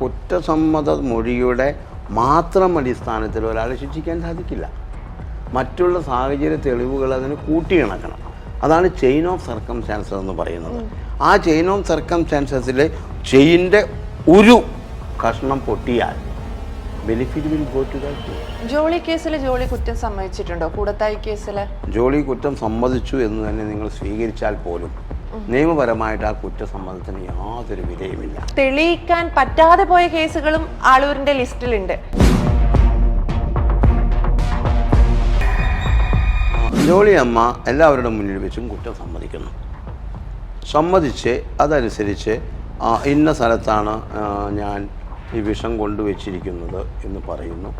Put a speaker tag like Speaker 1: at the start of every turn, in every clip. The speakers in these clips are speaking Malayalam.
Speaker 1: കുറ്റസമ്മത മൊഴിയുടെ മാത്രം അടിസ്ഥാനത്തിൽ ഒരാളെ ശിക്ഷിക്കാൻ സാധിക്കില്ല. മറ്റുള്ള സാഹചര്യ തെളിവുകൾ അതിന് കൂട്ടിയിണക്കണം. അതാണ് ചെയിൻ ഓഫ് സർക്കംസ്റ്റാൻസസ് എന്ന് പറയുന്നത്. ആ ചെയിൻ ഓഫ് സർക്കംസ്റ്റാൻസസിലെ ചെയിന്റെ ഒരു കഷ്ണം പൊട്ടിയാൽ benefit will go to
Speaker 2: Jolly കേസിൽ ജോളി കുറ്റം സമ്മതിച്ചിട്ടുണ്ടോ? കൂടത്തായി കേസിൽ
Speaker 1: ജോളി കുറ്റം സമ്മതിച്ചു എന്ന് തന്നെ നിങ്ങൾ സ്വീകരിച്ചാൽ പോലും നിയമപരമായിട്ട് ആ കുറ്റസമ്മതത്തിന് യാതൊരു വിലയുമില്ല
Speaker 2: തെളിയിക്കാൻ പറ്റാതെ പോയ കേസുകളും ആളൂരിന്റെ ലിസ്റ്റിലുണ്ട്.
Speaker 1: ജോളി അമ്മ എല്ലാവരുടെ മുന്നിൽ വെച്ചും കുറ്റം സമ്മതിക്കുന്നു. സമ്മതിച്ച് അതനുസരിച്ച് ഇന്ന സ്ഥലത്താണ് ഞാൻ ഈ വിഷം കൊണ്ടുവച്ചിരിക്കുന്നത് എന്ന് പറയുന്നു.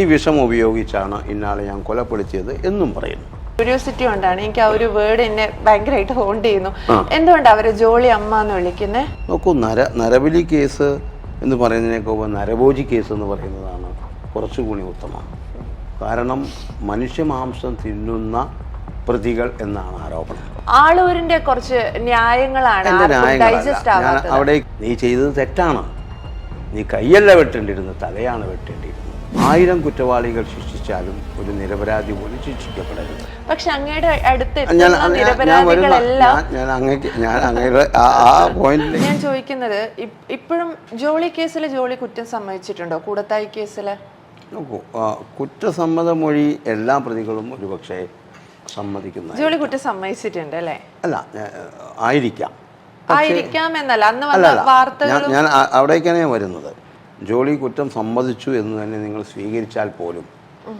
Speaker 1: ഈ വിഷം ഉപയോഗിച്ചാണ് ഇന്നാളെ ഞാൻ കൊലപ്പെടുത്തിയത് എന്നും പറയുന്നു.
Speaker 2: ക്യൂരിയോസിറ്റി കൊണ്ടാണ് എനിക്ക് ആ ഒരു വേർഡ് എന്നെ ഭയങ്കരമായിട്ട് ഹോണ്ട് ചെയ്യുന്നു. എന്തുകൊണ്ടാണ് അവരെ ജോളി അമ്മ എന്ന് വിളിക്കുന്നത്
Speaker 1: നോക്കൂ നര നരബലി കേസ് എന്ന് പറയുന്നതിനേക്കോ മുമ്പ് നരഭോജി കേസ് എന്ന് പറയുന്നതാണ് കുറച്ചുകൂടി ഉത്തമം. കാരണം മനുഷ്യ മാംസം തിന്നുന്ന പ്രതികൾ എന്നാണ് ആരോപണം.
Speaker 2: ആളൂരിന്റെ കുറച്ച് ന്യായങ്ങളാണ്
Speaker 1: അവിടെ നീ ചെയ്തത് തെറ്റാണ്. നീ കൈയല്ല വെട്ടേണ്ടിയിരുന്നത് തലയാണ് വെട്ടേണ്ടിയിരുന്നത്. ആയിരം കുറ്റവാളികൾ ശിക്ഷിച്ചാലും ഒരു നിരപരാധി പോലും ശിക്ഷിക്കപ്പെടരുത്.
Speaker 2: പക്ഷെ അങ്ങയുടെ അടുത്ത്
Speaker 1: ഞാൻ
Speaker 2: ചോദിക്കുന്നത് ഇപ്പോഴും ജോളി കേസിൽ ജോളി കുറ്റം സമ്മതിച്ചിട്ടുണ്ടോ? കൂടത്തായി
Speaker 1: കേസിൽ? കുറ്റസമ്മത മൊഴി എല്ലാ പ്രതികളും ഒരുപക്ഷെ സമ്മതിക്കുന്ന
Speaker 2: ജോളി കുറ്റം സമ്മതിച്ചിട്ടുണ്ട് അല്ലേ?
Speaker 1: അല്ല ആയിരിക്കാം.
Speaker 2: ആയിരിക്കാം എന്നല്ല അന്ന് വന്ന വാർത്തകൾ
Speaker 1: ഞാൻ അവിടേക്കാണ് ഞാൻ വരുന്നത്. ജോളി കുറ്റം സമ്മതിച്ചു എന്ന് തന്നെ നിങ്ങൾ സ്വീകരിച്ചാൽ പോലും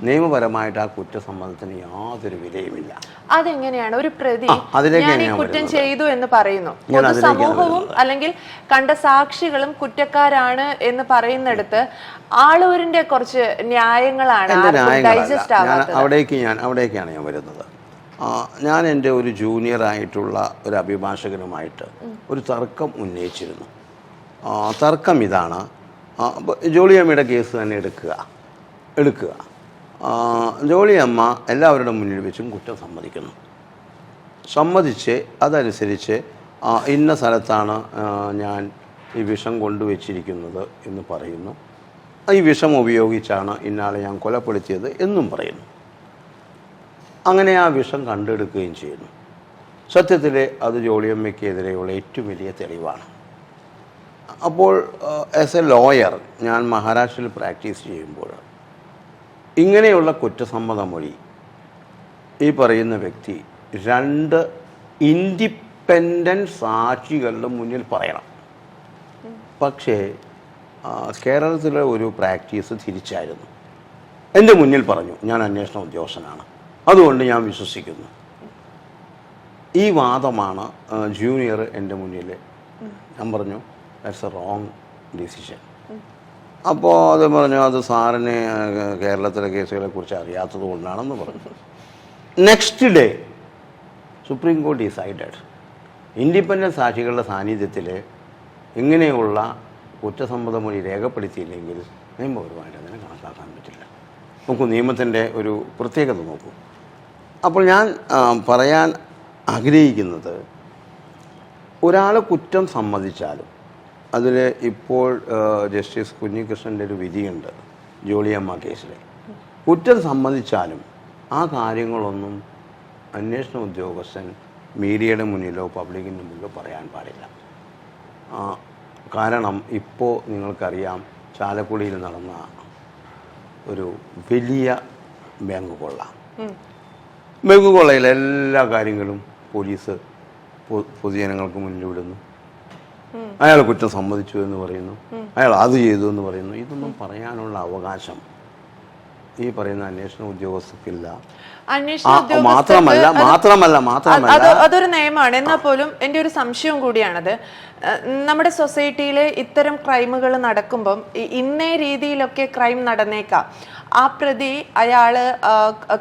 Speaker 1: നിയമപരമായിട്ട് ആ കുറ്റസമ്മതത്തിന് യാതൊരു വിലയുമില്ല.
Speaker 2: അതെങ്ങനെയാണ്? ഒരു പ്രതി ഞാൻ ഈ കുറ്റം ചെയ്തു എന്ന് പറയുന്നു.
Speaker 1: സമൂഹവും
Speaker 2: അല്ലെങ്കിൽ കണ്ട സാക്ഷികളും കുറ്റക്കാരാണ് എന്ന് പറയുന്നിടത്ത് ആളൂരിന്റെ കുറച്ച് ന്യായങ്ങളാണ് ഡൈജസ്റ്റ് ആവാത്തത്.
Speaker 1: അവിടേക്ക് ഞാൻ അവിടേക്കാണ് ഞാൻ വരുന്നത്. ഞാൻ എന്റെ ഒരു ജൂനിയർ ആയിട്ടുള്ള ഒരു അഭിഭാഷകനുമായിട്ട് ഒരു തർക്കം ഉന്നയിച്ചിരുന്നു. തർക്കം ഇതാണ്. ജോളിയമ്മയുടെ കേസ് തന്നെ എടുക്കുക. എടുക്കുക. ജോളിയമ്മ എല്ലാവരുടെ മുന്നിൽ വെച്ചും കുറ്റം സമ്മതിക്കുന്നു. സമ്മതിച്ച് അതനുസരിച്ച് ഇന്ന സ്ഥലത്താണ് ഞാൻ ഈ വിഷം കൊണ്ടുവച്ചിരിക്കുന്നത് എന്ന് പറയുന്നു. ഈ വിഷം ഉപയോഗിച്ചാണ് ഇന്നാളെ ഞാൻ കൊലപ്പെടുത്തിയത് എന്നും പറയുന്നു. അങ്ങനെ ആ വിഷം കണ്ടെടുക്കുകയും ചെയ്യുന്നു. സത്യത്തിൽ അത് ജോളിയമ്മയ്ക്കെതിരെയുള്ള ഏറ്റവും വലിയ തെളിവാണ്. അപ്പോൾ ആസ് എ ലോയർ ഞാൻ മഹാരാഷ്ട്രയിൽ പ്രാക്ടീസ് ചെയ്യുമ്പോൾ ഇങ്ങനെയുള്ള കുറ്റസമ്മത മൊഴി ഈ പറയുന്ന വ്യക്തി രണ്ട് ഇൻഡിപെൻഡന്റ് സാക്ഷികളുടെ മുന്നിൽ പറയണം. പക്ഷേ കേരളത്തിലെ ഒരു പ്രാക്ടീസ് തിരിച്ചായിരുന്നു. എന്റെ മുന്നിൽ പറഞ്ഞു ഞാൻ അന്വേഷണ ഉദ്യോഗസ്ഥനാണ്. അതുകൊണ്ട് ഞാൻ വിശ്വസിക്കുന്നു. ഈ വാദമാണ് ജൂനിയർ എന്റെ മുന്നിൽ ഞാൻ പറഞ്ഞു ദാറ്റ്സ് എ റോങ് ഡിസിഷൻ അപ്പോൾ അത് പറഞ്ഞു അത് സാറിന് കേരളത്തിലെ കേസുകളെ കുറിച്ച് അറിയാത്തത് കൊണ്ടാണെന്ന് പറഞ്ഞു. Next day supreme court decided independent സാക്ഷികളുടെ സാന്നിധ്യത്തിൽ ഇങ്ങനെയുള്ള കുറ്റസമ്മതം മൊഴി രേഖപ്പെടുത്തിയില്ലെങ്കിൽ നിയമപരമായിട്ട് അതിനെ കണക്കാക്കാൻ പറ്റില്ല. നമുക്ക് നിയമത്തിന്റെ ഒരു പ്രത്യേകത നോക്കൂ. അപ്പോൾ ഞാൻ പറയാൻ ആഗ്രഹിക്കുന്നത് ഒരാൾ കുറ്റം സമ്മതിച്ചാലും അതിൽ ഇപ്പോൾ ജസ്റ്റിസ് കുഞ്ഞികൃഷ്ണന്റെ ഒരു വിധിയുണ്ട് ജോളിയമ്മ കേസിൽ കുറ്റം സമ്മതിച്ചാലും ആ കാര്യങ്ങളൊന്നും അന്വേഷണ ഉദ്യോഗസ്ഥൻ മീഡിയയുടെ മുന്നിലോ പബ്ലിക്കിന്റെ മുന്നിലോ പറയാൻ പാടില്ല. കാരണം ഇപ്പോൾ നിങ്ങൾക്കറിയാം ചാലക്കുടിയിൽ നടന്ന ഒരു വലിയ ബാങ്ക് കൊള്ള. ബാങ്ക് കൊള്ളയിൽ എല്ലാ കാര്യങ്ങളും പോലീസ് പൊതുജനങ്ങൾക്ക് മുന്നിൽ വിടുന്നു അയാൾ കുറ്റം സമ്മതിച്ചു എന്ന് പറയുന്നു. അയാൾ അത് ചെയ്തു എന്ന് പറയുന്നു. ഇതൊന്നും പറയാനുള്ള അവകാശം ഈ പറയുന്ന അന്വേഷണ
Speaker 2: ഉദ്യോഗസ്ഥക്കില്ല
Speaker 1: മാത്രമല്ല മാത്രമല്ല മാത്രമല്ല.
Speaker 2: അതൊരു നിയമമാണ്. എന്നാൽ പോലും എന്റെ ഒരു സംശയം കൂടിയാണത്. നമ്മുടെ സൊസൈറ്റിയിൽ ഇത്തരം ക്രൈമുകൾ നടക്കുമ്പം ഇന്നേ രീതിയിലൊക്കെ ക്രൈം നടന്നേക്കാം. ആ പ്രതി അയാൾ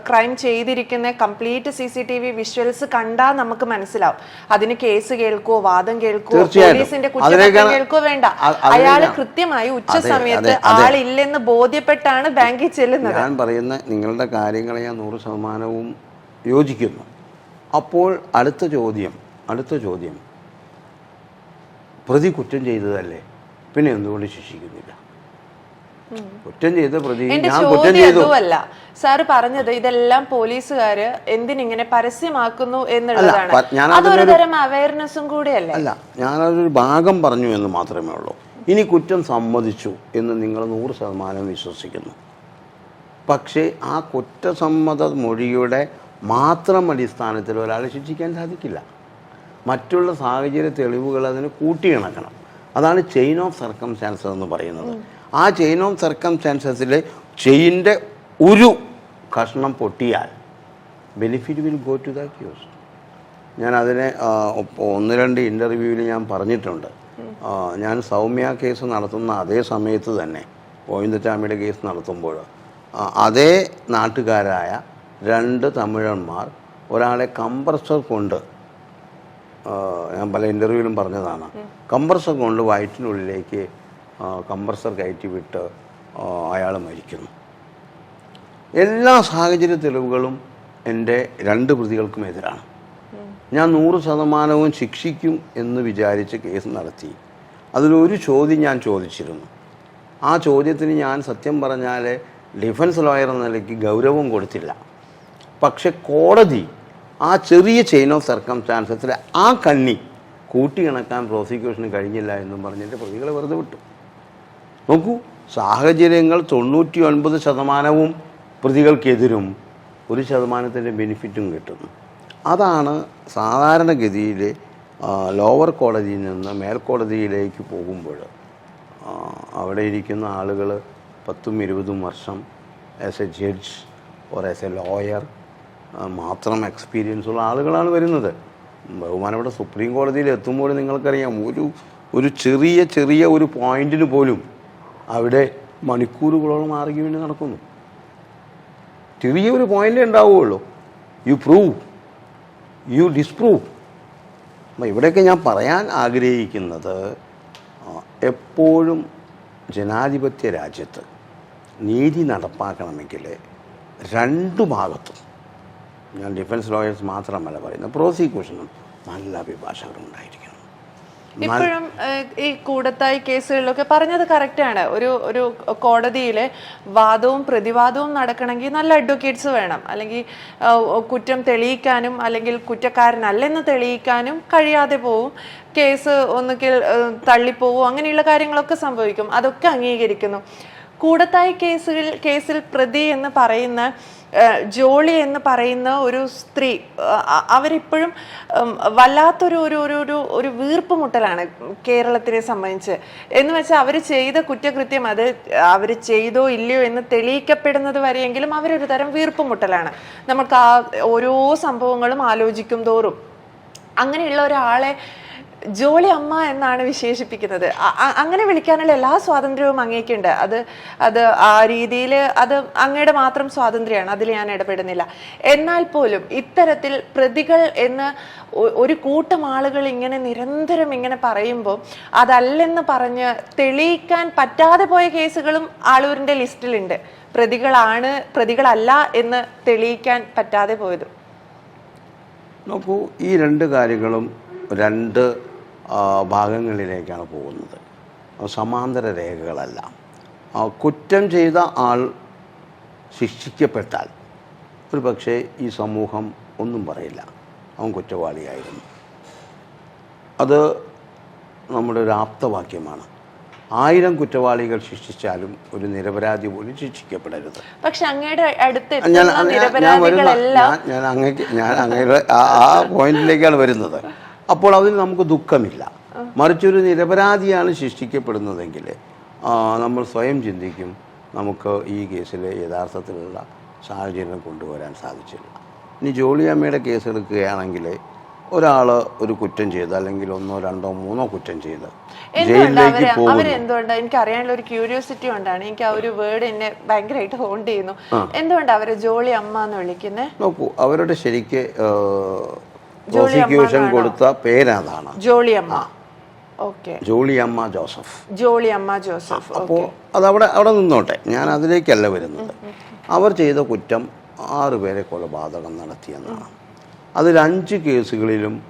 Speaker 2: ക്രൈം ചെയ്തിരിക്കുന്ന complete C C T V visuals കണ്ടാൽ നമുക്ക് മനസ്സിലാവും. അതിന് കേസ് കേൾക്കുവോ വാദം
Speaker 1: കേൾക്കുവോ
Speaker 2: പോലീസിന്റെ കുറ്റപത്രം
Speaker 1: കേൾക്കുവോ
Speaker 2: കേൾക്കോ വേണ്ട അയാൾ കൃത്യമായി ഉച്ച സമയത്ത്. ആളില്ലെന്ന് ബോധ്യപ്പെട്ടാണ് ബാങ്കിൽ ചെല്ലുന്നത്.
Speaker 1: ഞാൻ പറയുന്ന നിങ്ങളുടെ കാര്യങ്ങളെ ഞാൻ നൂറ് ശതമാനവും യോജിക്കുന്നു. അപ്പോൾ അടുത്ത ചോദ്യം അടുത്ത ചോദ്യം. പ്രതി കുറ്റം ചെയ്തതല്ലേ? പിന്നെ എന്തുകൊണ്ട് ശിക്ഷിക്കുന്നില്ല? കുറ്റം ചെയ്ത പ്രതി ഞാൻ കുറ്റം ചെയ്തു.
Speaker 2: അതുമല്ല. സാറ് പറഞ്ഞത് ഇതെല്ലാം പോലീസുകാര് എന്തിനിങ്ങനെ പരസ്യമാക്കുന്നു എന്നുള്ളതാണ്. അതൊരു തരം അവയർനെസ്സും കൂടിയല്ലേ?
Speaker 1: അല്ല ഞാനതൊരു ഭാഗം പറഞ്ഞു എന്ന് മാത്രമേ ഉള്ളൂ. ഇനി കുറ്റം സമ്മതിച്ചു എന്ന് നിങ്ങൾ നൂറ് ശതമാനം വിശ്വസിക്കുന്നു. പക്ഷേ ആ കുറ്റസമ്മത മൊഴിയുടെ മാത്രം അടിസ്ഥാനത്തിൽ ഒരാളെ ശിക്ഷിക്കാൻ സാധിക്കില്ല. മറ്റുള്ള സാഹചര്യ തെളിവുകൾ അതിന് കൂട്ടിയിണക്കണം അതാണ് ചെയിൻ ഓഫ് സർക്കംസ്റ്റാൻസസ് എന്ന് പറയുന്നത്. ആ ചെയിൻ ഓഫ് സർക്കംസ്റ്റാൻസസിലെ ചെയിന്റെ ഒരു കഷ്ണം പൊട്ടിയാൽ benefit will go to that use ഞാൻ അതിനെ ഒന്ന് രണ്ട് ഇന്റർവ്യൂവിൽ ഞാൻ പറഞ്ഞിട്ടുണ്ട്. ഞാൻ സൗമ്യ കേസ് നടത്തുന്ന അതേ സമയത്ത് തന്നെ ഗോവിന്ദചാമിയുടെ കേസ് നടത്തുമ്പോൾ അതേ നാട്ടുകാരായ രണ്ട് തമിഴന്മാർ ഒരാളെ കംപ്രസർ കൊണ്ട് ഞാൻ പല ഇന്റർവ്യൂവിലും പറഞ്ഞതാണ്. കംപ്രസർ കൊണ്ട് വയറ്റിനുള്ളിലേക്ക് കംപ്രസർ കയറ്റി വിട്ട് അയാൾ മരിക്കുന്നു. എല്ലാ സാഹചര്യ തെളിവുകളും എന്റെ രണ്ട് പ്രതികൾക്കും എതിരാണ്. ഞാൻ നൂറ് ശതമാനവും ശിക്ഷിക്കും എന്ന് വിചാരിച്ച് കേസ് നടത്തി. അതിലൊരു ചോദ്യം ഞാൻ ചോദിച്ചിരുന്നു. ആ ചോദ്യത്തിന് ഞാൻ സത്യം പറഞ്ഞാൽ ഡിഫൻസ് ലോയർ എന്ന നിലയ്ക്ക് ഗൗരവം കൊടുത്തില്ല. പക്ഷെ കോടതി ആ ചെറിയ ചെയിൻ ഓഫ് സർക്കംസ്റ്റാൻസസിൽ ആ കണ്ണി കൂട്ടിയിണക്കാൻ പ്രോസിക്യൂഷന് കഴിഞ്ഞില്ല എന്നും പറഞ്ഞിട്ട് പ്രതികളെ വെറുതെ വിട്ടു. നോക്കൂ സാഹചര്യങ്ങൾ തൊണ്ണൂറ്റി ഒൻപത് ശതമാനവും പ്രതികൾക്കെതിരും ഒരു ശതമാനത്തിന്റെ ബെനിഫിറ്റും കിട്ടുന്നു. അതാണ് സാധാരണഗതിയിൽ ലോവർ കോടതിയിൽ നിന്ന് മേൽക്കോടതിയിലേക്ക് പോകുമ്പോൾ അവിടെ ഇരിക്കുന്ന ആളുകൾ പത്തും ഇരുപതും വർഷം as a judge or as a lawyer മാത്രം എക്സ്പീരിയൻസ് ഉള്ള ആളുകളാണ് വരുന്നത്. ബഹുമാനപ്പെട്ട സുപ്രീം കോടതിയിൽ എത്തുമ്പോൾ നിങ്ങൾക്കറിയാം ഒരു ഒരു ചെറിയ ചെറിയ ഒരു പോയിന്റിന് പോലും അവിടെ മണിക്കൂറുകളോളം ആർഗ്യുമെന്റ് നടക്കുന്നു. ചെറിയൊരു പോയിന്റേ ഉണ്ടാവുകയുള്ളൂ. യു പ്രൂവ് യു ഡിസ്പ്രൂവ് അപ്പം ഇവിടെയൊക്കെ ഞാൻ പറയാൻ ആഗ്രഹിക്കുന്നത് എപ്പോഴും ജനാധിപത്യ രാജ്യത്ത് നീതി നടപ്പാക്കണമെങ്കിൽ രണ്ടു ഭാഗത്തും ഞാൻ ഡിഫൻസ് ലോയേഴ്സ് മാത്രമല്ല പറയുന്നത് പ്രോസിക്യൂഷനും നല്ല അഭിഭാഷകരുണ്ടായിരിക്കും
Speaker 2: ഇപ്പോഴും ഈ കൂടത്തായി കേസുകളിലൊക്കെ പറഞ്ഞത് കറക്റ്റാണ് ഒരു ഒരു കോടതിയിലെ വാദവും പ്രതിവാദവും നടക്കണമെങ്കിൽ നല്ല അഡ്വക്കേറ്റ്സ് വേണം. അല്ലെങ്കിൽ കുറ്റം തെളിയിക്കാനും അല്ലെങ്കിൽ കുറ്റക്കാരനല്ലെന്ന് തെളിയിക്കാനും കഴിയാതെ പോവും. കേസ് ഒന്നുകിൽ തള്ളിപ്പോവും അങ്ങനെയുള്ള കാര്യങ്ങളൊക്കെ സംഭവിക്കും. അതൊക്കെ അംഗീകരിക്കുന്നു. കൂടത്തായി കേസുകൾ കേസിൽ പ്രതി എന്ന് പറയുന്ന ജോളി എന്ന് പറയുന്ന ഒരു സ്ത്രീ അവരിപ്പോഴും വല്ലാത്തൊരു ഒരു ഒരു ഒരു ഒരു വീർപ്പുമുട്ടലാണ് കേരളത്തിനെ സംബന്ധിച്ച്. എന്ന് വെച്ചാൽ അവർ ചെയ്ത കുറ്റകൃത്യം അത് അവർ ചെയ്തോ ഇല്ലയോ എന്ന് തെളിയിക്കപ്പെടുന്നത് വരെയെങ്കിലും അവരൊരു തരം വീർപ്പുമുട്ടലാണ് നമുക്ക് ആ ഓരോ സംഭവങ്ങളും ആലോചിക്കും തോറും. അങ്ങനെയുള്ള ഒരാളെ ജോളി അമ്മ എന്നാണ് വിശേഷിപ്പിക്കുന്നത്. അങ്ങനെ വിളിക്കാനുള്ള എല്ലാ സ്വാതന്ത്ര്യവും അങ്ങേക്കുണ്ട്. അത് അത് ആ രീതിയിൽ അത് അങ്ങയുടെ മാത്രം സ്വാതന്ത്ര്യമാണ്. അതിൽ ഞാൻ ഇടപെടുന്നില്ല. എന്നാൽ പോലും ഇത്തരത്തിൽ പ്രതികൾ എന്ന് ഒരു കൂട്ടം ആളുകൾ ഇങ്ങനെ നിരന്തരം ഇങ്ങനെ പറയുമ്പോൾ അതല്ലെന്ന് പറഞ്ഞ് തെളിയിക്കാൻ പറ്റാതെ പോയ കേസുകളും ആളൂരിന്റെ ലിസ്റ്റിലുണ്ട്. പ്രതികളാണ് പ്രതികളല്ല എന്ന് തെളിയിക്കാൻ പറ്റാതെ പോയത്.
Speaker 1: നോക്കൂ ഈ രണ്ട് കാര്യങ്ങളും രണ്ട് ഭാഗങ്ങളിലേക്കാണ് പോകുന്നത്. സമാന്തര രേഖകളല്ല. കുറ്റം ചെയ്ത ആൾ ശിക്ഷിക്കപ്പെട്ടാൽ ഒരു പക്ഷേ ഈ സമൂഹം ഒന്നും പറയില്ല. അവൻ കുറ്റവാളിയായിരുന്നു. അത് നമ്മുടെ ഒരു ആപ്തവാക്യമാണ്. ആയിരം കുറ്റവാളികൾ ശിക്ഷിച്ചാലും ഒരു നിരപരാധി പോലും ശിക്ഷിക്കപ്പെടരുത്.
Speaker 2: പക്ഷെ അങ്ങയുടെ അടുത്ത്
Speaker 1: ഞാൻ ഞാൻ- ഞാൻ വരുന്ന അങ്ങേക്ക് ഞാൻ അങ്ങയുടെ ആ പോയിന്റിലേക്കാണ് വരുന്നത്. അപ്പോൾ അതിൽ നമുക്ക് ദുഃഖമില്ല. മറിച്ചൊരു നിരപരാധിയാണ് ശിക്ഷിക്കപ്പെടുന്നതെങ്കിൽ നമ്മൾ സ്വയം ചിന്തിക്കും നമുക്ക് ഈ കേസിൽ യഥാർത്ഥത്തിലുള്ള സാഹചര്യം കൊണ്ടുവരാൻ സാധിച്ചില്ല. ഇനി ജോളിയമ്മയുടെ കേസ് എടുക്കുകയാണെങ്കിൽ ഒരാൾ ഒരു കുറ്റം ചെയ്ത് അല്ലെങ്കിൽ ഒന്നോ രണ്ടോ മൂന്നോ കുറ്റം ചെയ്ത് ജയിലിലേക്ക് അവർ?
Speaker 2: അവരെന്തുകൊണ്ട് എനിക്ക് അറിയാനുള്ള ഒരു ക്യൂരിയോസിറ്റി കൊണ്ടാണ്. എനിക്ക് ആ ഒരു വേർഡ് എന്നെ ഭയങ്കരമായിട്ട് ഹോണ്ട് ചെയ്യുന്നു. എന്തുകൊണ്ട് അവരെ ജോളി അമ്മ എന്ന് വിളിക്കുന്നേ?
Speaker 1: നോക്കൂ അവരുടെ ശരിക്ക് പ്രോസിക്യൂഷൻ കൊടുത്ത പേരതാണ്
Speaker 2: അമ്മ. ഓക്കെ.
Speaker 1: ജോളിയമ്മ ജോസഫ്.
Speaker 2: ജോളിയമ്മ ജോസഫ്.
Speaker 1: അപ്പോൾ അതവിടെ അവിടെ നിന്നോട്ടെ. ഞാൻ അതിലേക്കല്ല വരുന്നത്. അവർ ചെയ്ത കുറ്റം ആറ് പേരെ കൊലപാതകം നടത്തിയെന്നാണ്. അതിൽ അഞ്ച് കേസുകളിലും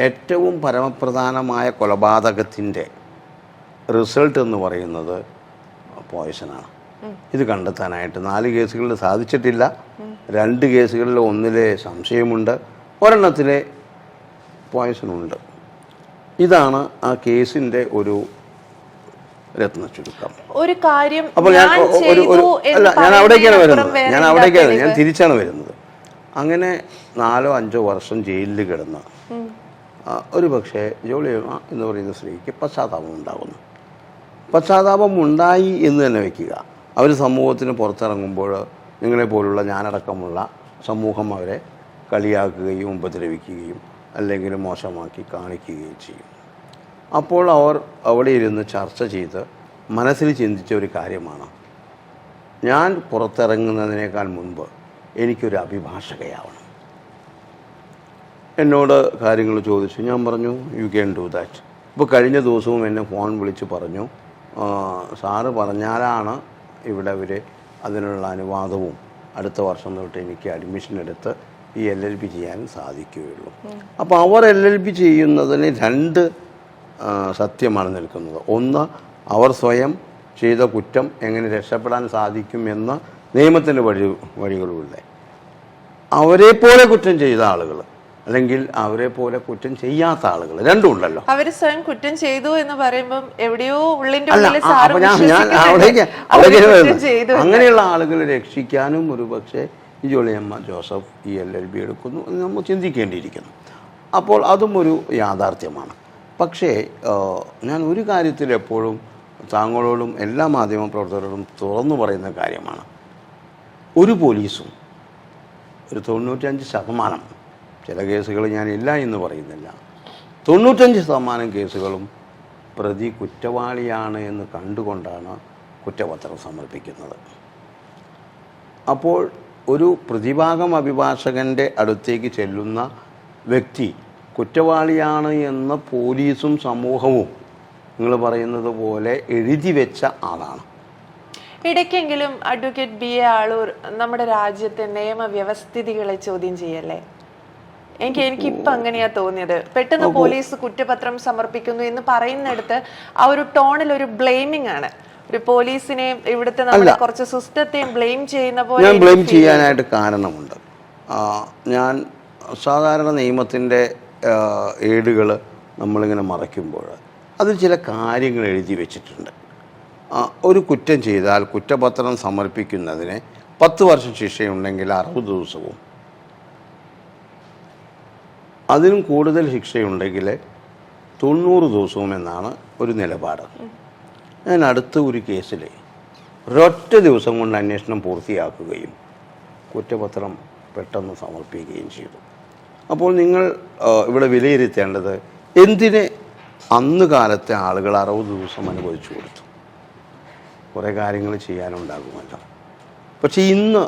Speaker 1: ഏറ്റവും പരമപ്രധാനമായ കൊലപാതകത്തിന്റെ റിസൾട്ട് എന്ന് പറയുന്നത് പോയിസനാണ് ഇത് കണ്ടെത്താനായിട്ട് നാല് കേസുകളിൽ സാധിച്ചിട്ടില്ല. രണ്ട് കേസുകളിൽ ഒന്നിലെ സംശയമുണ്ട്. ഒരെണ്ണത്തിലെ പോയ്സണുണ്ട് ഇതാണ് ആ കേസിന്റെ ഒരു രത്ന ചുരുക്കം
Speaker 2: ഒരു കാര്യം
Speaker 1: അപ്പോൾ ഞാൻ
Speaker 2: ഞാൻ
Speaker 1: ഒരു ഒരു അല്ല ഞാൻ അവിടേക്കാണ് വരുന്നത്. ഞാൻ അവിടേക്കാണ് ഞാൻ തിരിച്ചാണ് വരുന്നത്. അങ്ങനെ നാലോ അഞ്ചോ വർഷം ജയിലിൽ കിടന്ന് ഒരു പക്ഷേ ജോളിയമ്മ എന്ന് പറയുന്ന സ്ത്രീക്ക് പശ്ചാത്താപം ഉണ്ടാകുന്നു. പശ്ചാത്താപം ഉണ്ടായി എന്ന് തന്നെ വെക്കുക. അവർ സമൂഹത്തിന് പുറത്തിറങ്ങുമ്പോൾ നിങ്ങളെപ്പോലുള്ള ഞാനടക്കമുള്ള സമൂഹം അവരെ കളിയാക്കുകയും ഉപദ്രവിക്കുകയും അല്ലെങ്കിൽ മോശമാക്കി കാണിക്കുകയും ചെയ്യും. അപ്പോൾ അവർ അവിടെ ഇരുന്ന് ചർച്ച ചെയ്ത് മനസ്സിൽ ചിന്തിച്ച ഒരു കാര്യമാണ്. ഞാൻ പുറത്തിറങ്ങുന്നതിനേക്കാൾ മുൻപ് എനിക്കൊരു അഭിഭാഷകയാവണം. എന്നോട് കാര്യങ്ങൾ ചോദിച്ചു. ഞാൻ പറഞ്ഞു യു ക്യാൻ ഡു ദാറ്റ് ഇപ്പോൾ കഴിഞ്ഞ ദിവസവും എന്നെ ഫോൺ വിളിച്ച് പറഞ്ഞു "ആ, സാറ് പറഞ്ഞാലാണ് ഇവിടെ അവർ അതിനുള്ള അനുവാദവും അടുത്ത വർഷം തൊട്ട് എനിക്ക് അഡ്മിഷൻ എടുത്ത് ഈ എൽ എൽ പി ചെയ്യാൻ സാധിക്കുകയുള്ളൂ. അപ്പോൾ അവർ എൽ എൽ പി ചെയ്യുന്നതിന് രണ്ട് സത്യമാണ് നിൽക്കുന്നത്. ഒന്ന് അവർ സ്വയം ചെയ്ത കുറ്റം എങ്ങനെ രക്ഷപ്പെടാൻ സാധിക്കുമെന്ന് നിയമത്തിന്റെ വഴി വഴികളുള്ള അവരെ പോലെ കുറ്റം ചെയ്ത ആളുകൾ അല്ലെങ്കിൽ അവരെ പോലെ കുറ്റം ചെയ്യാത്ത ആളുകൾ രണ്ടും ഉണ്ടല്ലോ.
Speaker 2: അവർ സ്വയം കുറ്റം ചെയ്തു എന്ന് പറയുമ്പോൾ എവിടെയോ ഉള്ളിന്റെ.
Speaker 1: അങ്ങനെയുള്ള ആളുകളെ രക്ഷിക്കാനും ഒരു പക്ഷേ ഈ ജോളിയമ്മ ജോസഫ് ഈ എൽ എൽ ബി എടുക്കുന്നു എന്ന് നമ്മൾ ചിന്തിക്കേണ്ടിയിരിക്കുന്നു. അപ്പോൾ അതും ഒരു യാഥാർത്ഥ്യമാണ്. പക്ഷേ ഞാൻ ഒരു കാര്യത്തിൽ എപ്പോഴും താങ്കളോടും എല്ലാ മാധ്യമ പ്രവർത്തകരോടും തുറന്നു പറയുന്ന കാര്യമാണ്. ഒരു പോലീസും ഒരു തൊണ്ണൂറ്റഞ്ച് ശതമാനം ചില കേസുകൾ ഞാൻ ഇല്ല എന്ന് പറയുന്നില്ല തൊണ്ണൂറ്റഞ്ച് ശതമാനം കേസുകളും പ്രതി കുറ്റവാളിയാണ് എന്ന് കണ്ടുകൊണ്ടാണ് കുറ്റപത്രം സമർപ്പിക്കുന്നത്. അപ്പോൾ ഒരു പ്രതിഭാഗം അഭിഭാഷകന്റെ അടുത്തേക്ക് ചെല്ലുന്ന വ്യക്തി കുറ്റവാളിയാണ് എന്ന് പോലീസും സമൂഹവും നിങ്ങൾ പറയുന്നത് പോലെ എഴുതി വെച്ച ആളാണ്.
Speaker 2: ഇടയ്ക്കെങ്കിലും അഡ്വക്കേറ്റ് ബി എ ആളൂർ നമ്മുടെ രാജ്യത്തെ നിയമവ്യവസ്ഥിതികളെ ചോദ്യം ചെയ്യല്ലേ? എനിക്ക് എനിക്ക് ഇപ്പൊ അങ്ങനെയാ തോന്നിയത്. പെട്ടെന്ന് പോലീസ് കുറ്റപത്രം സമർപ്പിക്കുന്നു എന്ന് പറയുന്നിടത്ത് ആ ഒരു ടോണിൽ ഒരു ബ്ലെയിമിംഗ് ആണ്. ഒരു പോലീസിനെയും ഇവിടുത്തെ നമ്മുടെ കുറച്ച് സിസ്റ്റത്തെയും ബ്ലെയിം ചെയ്യുന്ന പോലെ
Speaker 1: ഞാൻ ബ്ലെയിം ചെയ്യാനായിട്ട് കാരണമുണ്ട്. ഞാൻ സാധാരണ നിയമത്തിന്റെ ഏടുകൾ നമ്മളിങ്ങനെ മറയ്ക്കുമ്പോൾ അതിൽ ചില കാര്യങ്ങൾ എഴുതി വെച്ചിട്ടുണ്ട്. ഒരു കുറ്റം ചെയ്താൽ കുറ്റപത്രം സമർപ്പിക്കുന്നതിന് പത്ത് വർഷം ശിക്ഷയുണ്ടെങ്കിൽ അറുപത് ദിവസവും. അതിനും കൂടുതൽ ശിക്ഷയുണ്ടെങ്കിൽ തൊണ്ണൂറ് ദിവസവും എന്നാണ് ഒരു നിലപാട്. ഞാൻ അടുത്ത ഒരു കേസിൽ ഒരൊറ്റ ദിവസം കൊണ്ട് അന്വേഷണം പൂർത്തിയാക്കുകയും കുറ്റപത്രം പെട്ടെന്ന് സമർപ്പിക്കുകയും ചെയ്തു. അപ്പോൾ നിങ്ങൾ ഇവിടെ വിലയിരുത്തേണ്ടത് എന്തിനെ അന്ന് കാലത്തെ ആളുകൾ അറുപത് ദിവസം അനുവദിച്ചു കൊടുത്തു? കുറേ കാര്യങ്ങൾ ചെയ്യാനുണ്ടാകുമല്ലോ. പക്ഷേ ഇന്ന്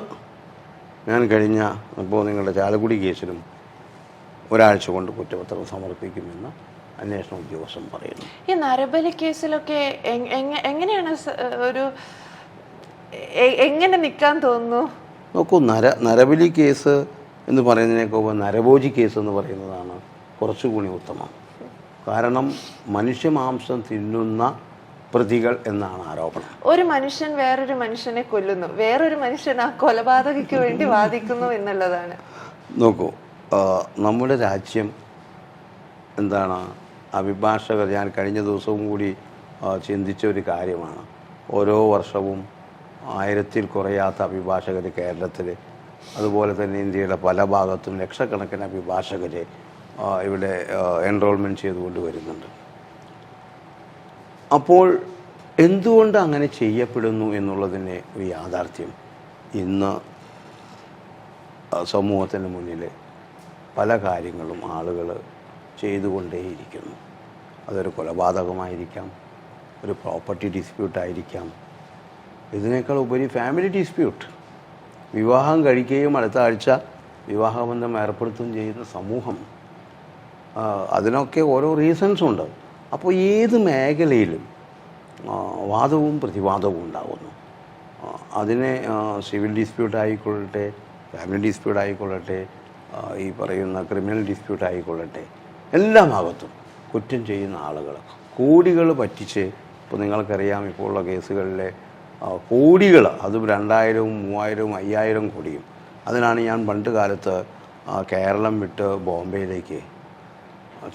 Speaker 1: ഞാൻ കഴിഞ്ഞ ഇപ്പോൾ നിങ്ങളുടെ ചാലക്കുടി കേസിലും ഒരാഴ്ച കൊണ്ട് കുറ്റപത്രം സമർപ്പിക്കുമെന്ന് അന്വേഷണ ഉദ്യോഗസ്ഥൻ പറയുന്നു.
Speaker 2: ഈ നരബലി കേസിലൊക്കെ എങ്- എങ്- എങ്ങനെയാണ് ഒരു എങ്ങനെ നിൽക്കാൻ തോന്നുന്നു?
Speaker 1: നോക്കൂ നര നരബലി കേസ് എന്ന് പറയുന്നതിനേക്കോ നരഭോജി കേസ് എന്ന് പറയുന്നതാണ് കുറച്ചുകൂടി ഉത്തമം. കാരണം മനുഷ്യ മാംസം തിന്നുന്ന പ്രതികൾ എന്നാണ് ആരോപണം.
Speaker 2: ഒരു മനുഷ്യൻ വേറൊരു മനുഷ്യനെ കൊല്ലുന്നു. വേറൊരു മനുഷ്യൻ ആ കൊലപാതകയ്ക്ക് വേണ്ടി വാദിക്കുന്നു എന്നുള്ളതാണ്.
Speaker 1: നോക്കൂ നമ്മുടെ രാജ്യം എന്താണ്? അഭിഭാഷകർ ഞാൻ കഴിഞ്ഞ ദിവസവും കൂടി ചിന്തിച്ച ഒരു കാര്യമാണ്. ഓരോ വർഷവും ആയിരത്തിൽ കുറയാത്ത അഭിഭാഷകർ കേരളത്തിൽ അതുപോലെ തന്നെ ഇന്ത്യയുടെ പല ഭാഗത്തും ലക്ഷക്കണക്കിന് അഭിഭാഷകർ ഇവിടെ എൻറോൾമെന്റ് ചെയ്തുകൊണ്ട് വരുന്നുണ്ട്. അപ്പോൾ എന്തുകൊണ്ട് അങ്ങനെ ചെയ്യപ്പെടുന്നു എന്നുള്ളതിന്റെ ഒരു യാഥാർത്ഥ്യം. ഇന്ന് സമൂഹത്തിന് മുന്നിൽ പല കാര്യങ്ങളും ആളുകൾ ചെയ്തുകൊണ്ടേയിരിക്കുന്നു. അതൊരു കൊലപാതകമായിരിക്കാം ഒരു പ്രോപ്പർട്ടി ഡിസ്പ്യൂട്ടായിരിക്കാം ഇതിനേക്കാൾ ഉപരി ഫാമിലി ഡിസ്പ്യൂട്ട് വിവാഹം കഴിക്കുകയും അടുത്ത ആഴ്ച വിവാഹബന്ധം ഏർപ്പെടുത്തുകയും ചെയ്യുന്ന സമൂഹം. അതിനൊക്കെ ഓരോ റീസൺസും ഉണ്ട്. അപ്പോൾ ഏത് മേഖലയിലും വാദവും പ്രതിവാദവും ഉണ്ടാകുന്നു. അതിനെ സിവിൽ ഡിസ്പ്യൂട്ട് ആയിക്കൊള്ളട്ടെ ഫാമിലി ഡിസ്പ്യൂട്ട് ആയിക്കൊള്ളട്ടെ ഈ പറയുന്ന ക്രിമിനൽ ഡിസ്പ്യൂട്ട് ആയിക്കൊള്ളട്ടെ എല്ലാ ഭാഗത്തും കുറ്റം ചെയ്യുന്ന ആളുകൾ. കോടികൾ പറ്റിച്ച് ഇപ്പോൾ നിങ്ങൾക്കറിയാം ഇപ്പോൾ ഉള്ള കേസുകളിലെ കോടികൾ അതും രണ്ടായിരവും മൂവായിരവും അയ്യായിരം കോടിയും. അതിനാണ് ഞാൻ പണ്ട് കാലത്ത് കേരളം വിട്ട് ബോംബെയിലേക്ക്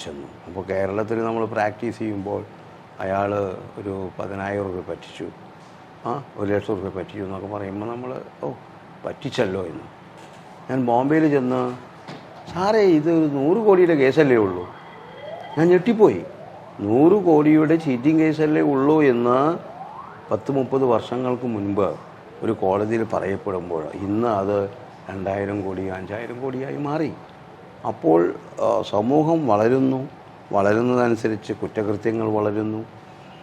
Speaker 1: ചെന്നു. അപ്പോൾ കേരളത്തിൽ നമ്മൾ പ്രാക്ടീസ് ചെയ്യുമ്പോൾ അയാൾ ഒരു പതിനായിരം റുപ്യ പറ്റിച്ചു. ആ ഒരു ലക്ഷം റുപ്യ പറ്റിച്ചു എന്നൊക്കെ പറയുമ്പോൾ നമ്മൾ ഓ പറ്റിച്ചല്ലോ എന്ന്. ഞാൻ ബോംബെയിൽ ചെന്ന് സാറേ ഇത് ഒരു നൂറ് കോടിയുടെ കേസല്ലേ ഉള്ളൂ? ഞാൻ ഞെട്ടിപ്പോയി. നൂറ് കോടിയുടെ ചീറ്റിംഗ് കേസല്ലേ ഉള്ളൂ എന്ന് പത്ത് മുപ്പത് വർഷങ്ങൾക്ക് മുൻപ് ഒരു കോടതിയിൽ പറയപ്പെടുമ്പോൾ ഇന്ന് അത് രണ്ടായിരം കോടി അഞ്ചായിരം കോടിയായി മാറി. അപ്പോൾ സമൂഹം വളരുന്നു. വളരുന്നതനുസരിച്ച് കുറ്റകൃത്യങ്ങൾ വളരുന്നു.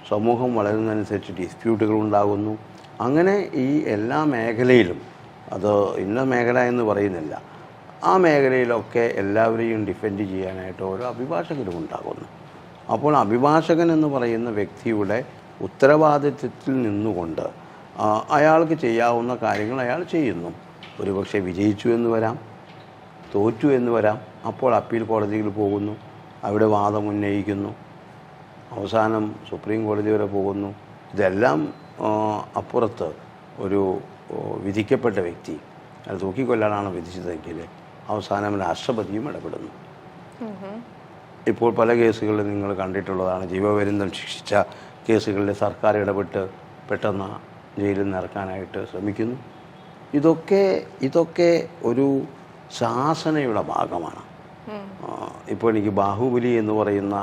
Speaker 1: സമൂഹം വളരുന്നതനുസരിച്ച് ഡിസ്പ്യൂട്ടുകൾ ഉണ്ടാകുന്നു. അങ്ങനെ ഈ എല്ലാ മേഖലയിലും അത് ഇന്ന മേഖല എന്ന് പറയുന്നില്ല ആ മേഖലയിലൊക്കെ എല്ലാവരെയും ഡിഫെൻഡ് ചെയ്യാനായിട്ട് ഓരോ അഭിഭാഷകരും ഉണ്ടാകുന്നു. അപ്പോൾ അഭിഭാഷകൻ എന്ന് പറയുന്ന വ്യക്തിയുടെ ഉത്തരവാദിത്വത്തിൽ നിന്നുകൊണ്ട് അയാൾക്ക് ചെയ്യാവുന്ന കാര്യങ്ങൾ അയാൾ ചെയ്യുന്നു. ഒരുപക്ഷെ വിജയിച്ചു എന്ന് വരാം തോറ്റു എന്ന് വരാം അപ്പോൾ അപ്പീൽ കോടതിയിൽ പോകുന്നു അവിടെ വാദം ഉന്നയിക്കുന്നു അവസാനം സുപ്രീം കോടതി വരെ പോകുന്നു. ഇതെല്ലാം അപ്പുറത്ത് ഒരു വിധിക്കപ്പെട്ട വ്യക്തി. അത് തൂക്കിക്കൊല്ലാനാണ് വിധിച്ചതെങ്കിൽ അവസാനം രാഷ്ട്രപതിയും ഇടപെടുന്നു. ഇപ്പോൾ പല കേസുകളിലും നിങ്ങൾ കണ്ടിട്ടുള്ളതാണ്. ജീവപര്യന്തം ശിക്ഷിച്ച കേസുകളിൽ സർക്കാർ ഇടപെട്ട് പെട്ടെന്ന് ജയിലിൽ നിന്ന് ഇറക്കാനായിട്ട് ശ്രമിക്കുന്നു. ഇതൊക്കെ ഇതൊക്കെ ഒരു ശാസനയുടെ ഭാഗമാണ്. ഇപ്പോൾ എനിക്ക് ബാഹുബലി എന്ന് പറയുന്ന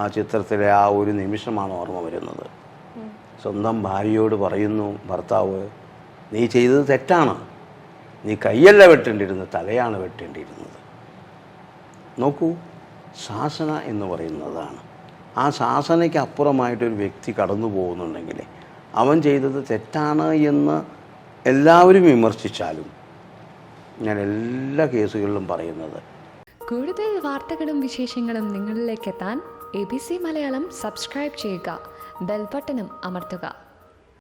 Speaker 1: ആ ചിത്രത്തിലെ ആ ഒരു നിമിഷമാണ് ഓർമ്മ വരുന്നത്. സ്വന്തം ഭാര്യയോട് പറയുന്നു ഭർത്താവ് നീ ചെയ്തത് തെറ്റാണ്. നീ കൈയല്ല വെട്ടേണ്ടിയിരുന്നത് തലയാണ് വെട്ടേണ്ടിയിരുന്നത്. നോക്കൂ ശാസന എന്ന് പറയുന്നതാണ്. ആ ശാസനയ്ക്ക് അപ്പുറമായിട്ടൊരു വ്യക്തി കടന്നു പോകുന്നുണ്ടെങ്കിൽ അവൻ ചെയ്തത് തെറ്റാണ് എന്ന് എല്ലാവരും വിമർശിച്ചാലും ഞാൻ എല്ലാ കേസുകളിലും പറയുന്നത്.
Speaker 3: കൂടുതൽ വാർത്തകളും വിശേഷങ്ങളും നിങ്ങളിലേക്ക് എത്താൻ A B C Malayalam subscribe ചെയ്യുക. ബെൽബട്ടനും അമർത്തുക.